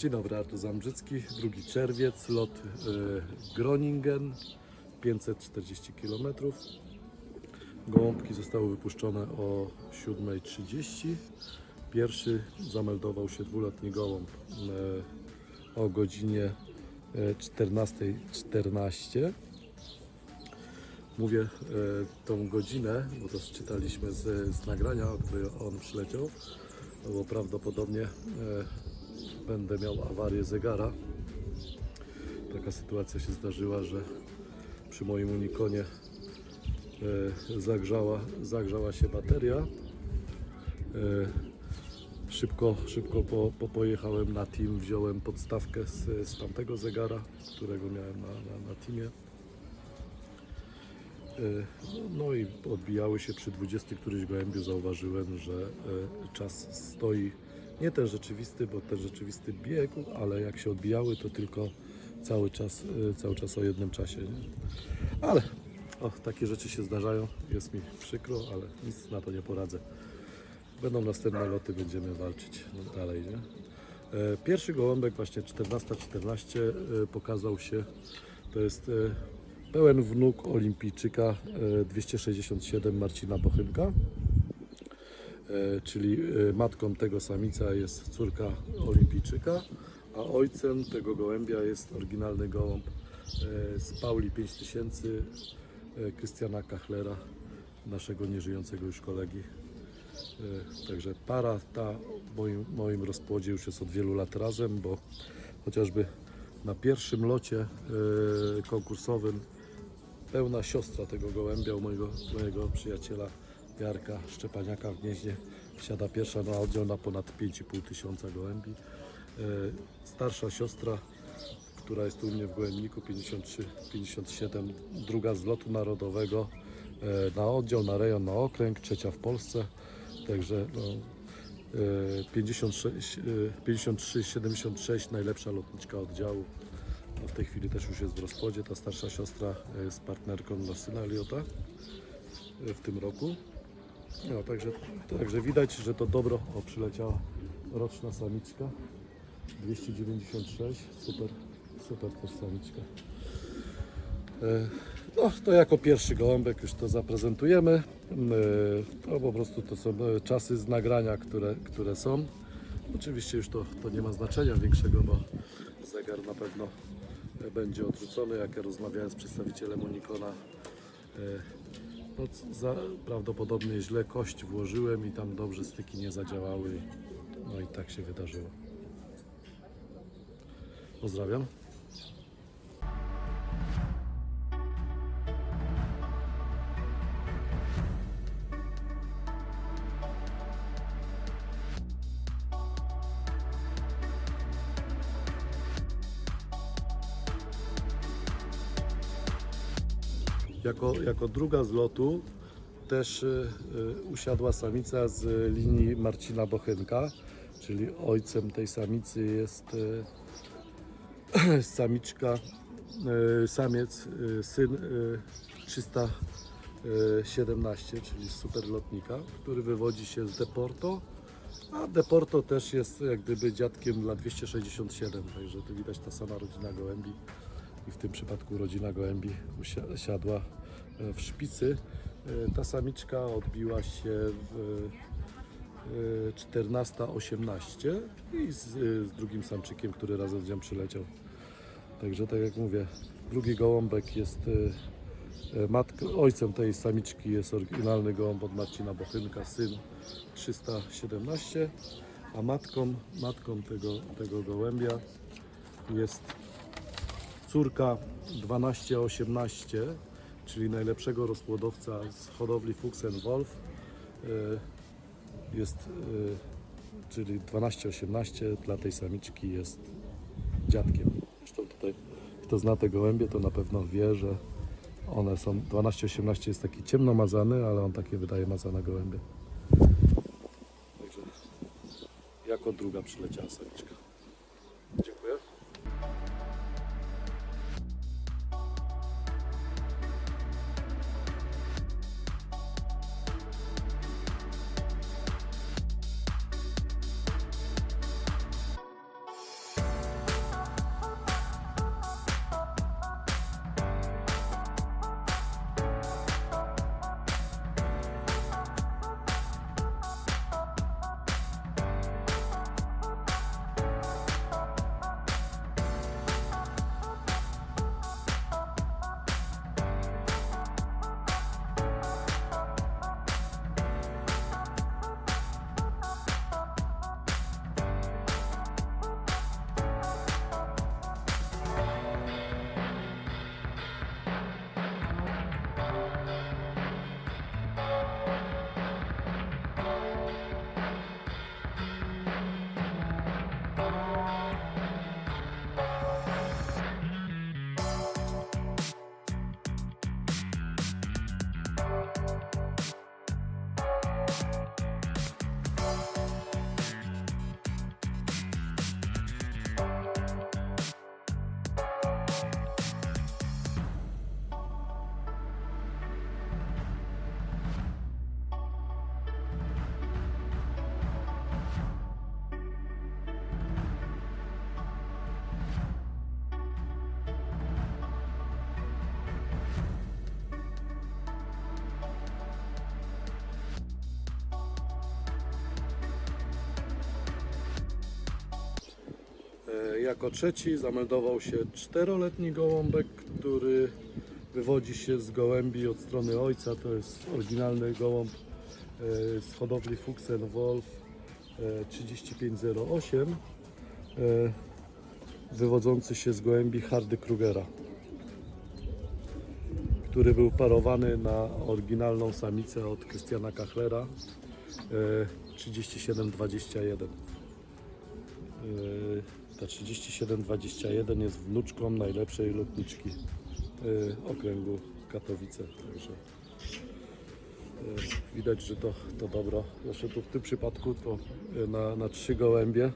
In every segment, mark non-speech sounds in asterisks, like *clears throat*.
Dzień dobry, Artur Zambrzycki, 2 czerwiec, lot y, Groningen, 540 km. Gołąbki zostały wypuszczone o 7.30. Pierwszy zameldował się dwuletni gołąb y, o godzinie y, 14.14. Mówię y, tą godzinę, bo to czytaliśmy z, z nagrania, o której on przyleciał, bo prawdopodobnie y, będę miał awarię zegara. Taka sytuacja się zdarzyła, że przy moim Unikonie e, zagrzała, zagrzała się bateria. E, szybko szybko po, po pojechałem na team, wziąłem podstawkę z, z tamtego zegara, którego miałem na, na, na teamie. E, No i odbijały się przy 20 któryś gołębiu zauważyłem, że czas stoi nie ten rzeczywisty, bo ten rzeczywisty biegł, ale jak się odbijały, to tylko cały czas, e, cały czas o jednym czasie. Nie? Ale o, takie rzeczy się zdarzają, jest mi przykro, ale nic na to nie poradzę. Będą następne loty, będziemy walczyć dalej. Nie? E, Pierwszy gołąbek właśnie 14-14 e, pokazał się, to jest pełen wnuk olimpijczyka e, 267 Marcina Bochynka, czyli e, matką tego samica jest córka olimpijczyka, a ojcem tego gołębia jest oryginalny gołąb e, z Pauli 5000 e, Krystiana Kachlera, naszego nieżyjącego już kolegi. E, Także para ta w moim, moim rozpłodzie już jest od wielu lat razem, bo chociażby na pierwszym locie e, konkursowym pełna siostra tego gołębia mojego, mojego przyjaciela Jarka Szczepaniaka w Gnieźnie siada pierwsza na oddział na ponad 5,5 tysiąca gołębi. E, Starsza siostra, która jest u mnie w Gołębniku 53-57, druga z lotu narodowego e, na oddział, na rejon, na okręg, trzecia w Polsce. Także no, e, 56, e, 53-76 najlepsza lotniczka oddziału. No w tej chwili też już jest w rozpodzie. Ta starsza siostra jest partnerką dla syna Eliota w tym roku. No, także, także widać, że to dobro. O, przyleciała roczna samiczka. 296. Super, super też samiczka. E, No, to jako pierwszy gołąbek już to zaprezentujemy. E, To po prostu to są e, czasy z nagrania, które, które są. Oczywiście już to, to nie ma znaczenia większego, bo zegar na pewno będzie odrzucony. Jak ja rozmawiałem z przedstawicielem Unikona, no, za, prawdopodobnie źle kość włożyłem i tam dobrze styki nie zadziałały. No i tak się wydarzyło. Pozdrawiam. Jako, jako druga z lotu też y, y, usiadła samica z linii Marcina Bochynka, czyli ojcem tej samicy jest y, *clears throat* samiczka, samiec, syn y, 317, czyli super lotnika, który wywodzi się z Deporto, a Deporto też jest jak gdyby dziadkiem dla 267, także tu widać ta sama rodzina gołębi i w tym przypadku rodzina gołębi siadła e, w szpicy. E, Ta samiczka odbiła się w e, 14.18 i z, e, z drugim samczykiem, który razem z nią przyleciał. Także tak jak mówię, drugi gołąbek jest e, e, matk, ojcem tej samiczki jest oryginalny gołąb od Marcina Bochynka, syn 317, a matką, matką tego, tego gołębia jest córka 12-18, czyli najlepszego rozpłodowca z hodowli Fuchsen Wolf. e, Jest, e, czyli 12-18 dla tej samiczki jest dziadkiem. Zresztą tutaj, kto zna te gołębie, to na pewno wie, że one są, 12-18 jest taki ciemno mazany, ale on takie wydaje mazane gołębie. Także jako druga przyleciała samiczka. Jako trzeci zameldował się czteroletni gołąbek, który wywodzi się z gołębi od strony ojca. To jest oryginalny gołąb e, z hodowli Fuchsen Wolf e, 3508, e, wywodzący się z gołębi Hardy Krugera, który był parowany na oryginalną samicę od Krystiana Kachlera e, 3721. Yy, Ta 3721 jest wnuczką najlepszej lotniczki yy, okręgu Katowice. Także yy, widać, że to, to dobro. Zresztą tu w tym przypadku to yy, na, na trzy gołębie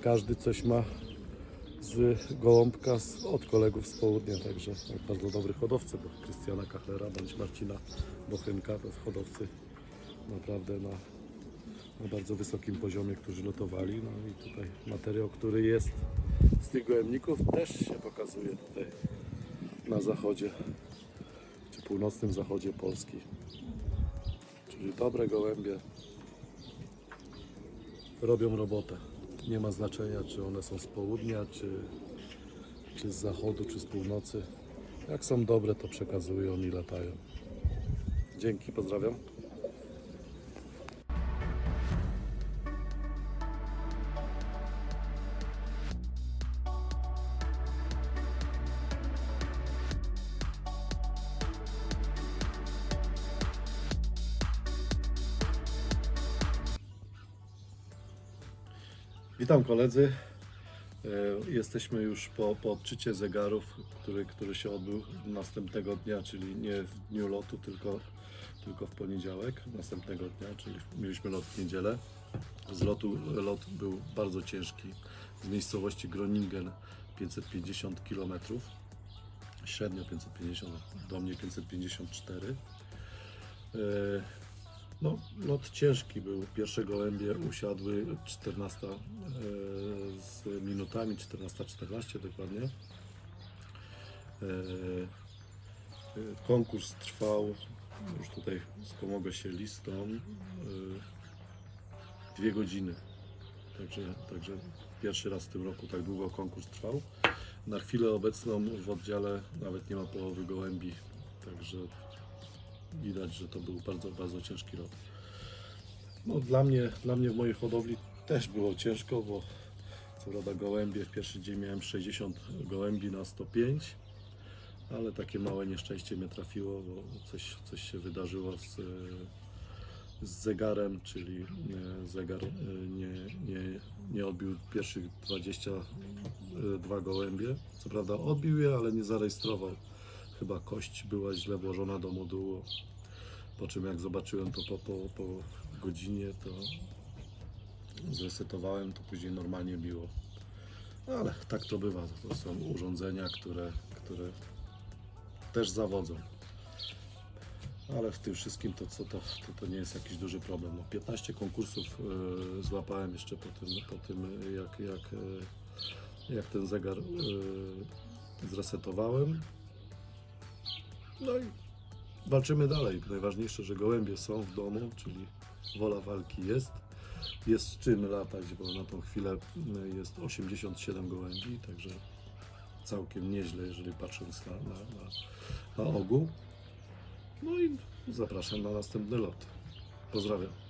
każdy coś ma z gołąbka z, od kolegów z południa, także bardzo dobry hodowcy, bo Krystiana Kachlera bądź Marcina Bochynka to jest hodowcy naprawdę na, na bardzo wysokim poziomie, którzy lotowali. No i tutaj materiał, który jest z tych gołębników też się pokazuje tutaj na zachodzie, czy północnym zachodzie Polski. Czyli dobre gołębie robią robotę. Nie ma znaczenia, czy one są z południa, czy, czy z zachodu, czy z północy. Jak są dobre, to przekazują i latają. Dzięki, pozdrawiam. Witam koledzy. E, Jesteśmy już po, po odczycie zegarów, który, który się odbył następnego dnia, czyli nie w dniu lotu, tylko, tylko w poniedziałek następnego dnia, czyli mieliśmy lot w niedzielę. Z lotu lot był bardzo ciężki. Z miejscowości Groningen 550 km, średnio 550, do mnie 554. No, lot ciężki był. Pierwsze gołębie usiadły 14 e, z minutami, 14-14 dokładnie. E, e, konkurs trwał, już tutaj wspomogę się listą, dwie godziny. Także, także pierwszy raz w tym roku tak długo konkurs trwał. Na chwilę obecną w oddziale nawet nie ma połowy gołębi, także widać, że to był bardzo, bardzo ciężki rok. No, dla, mnie, dla mnie w mojej hodowli też było ciężko, bo co prawda gołębie w pierwszy dzień miałem 60 gołębi na 105, ale takie małe nieszczęście mnie trafiło, bo coś, coś się wydarzyło z, e, z zegarem, czyli e, zegar e, nie, nie, nie odbił pierwszych 22 gołębie. Co prawda odbił je, ale nie zarejestrował chyba kość była źle włożona do modułu. Po czym jak zobaczyłem to po, po, po godzinie, to zresetowałem, to później normalnie biło. Ale tak to bywa. To są urządzenia, które, które też zawodzą. Ale w tym wszystkim to, co to, to, to nie jest jakiś duży problem. No, 15 konkursów e, złapałem jeszcze po tym, po tym jak, jak, e, jak ten zegar e, zresetowałem. No i walczymy dalej. Najważniejsze, że gołębie są w domu, czyli wola walki jest. Jest z czym latać, bo na tą chwilę mm, jest 87 gołębi, także całkiem nieźle, jeżeli patrząc na, na, na, na ogół. No i zapraszam na następny lot. Pozdrawiam.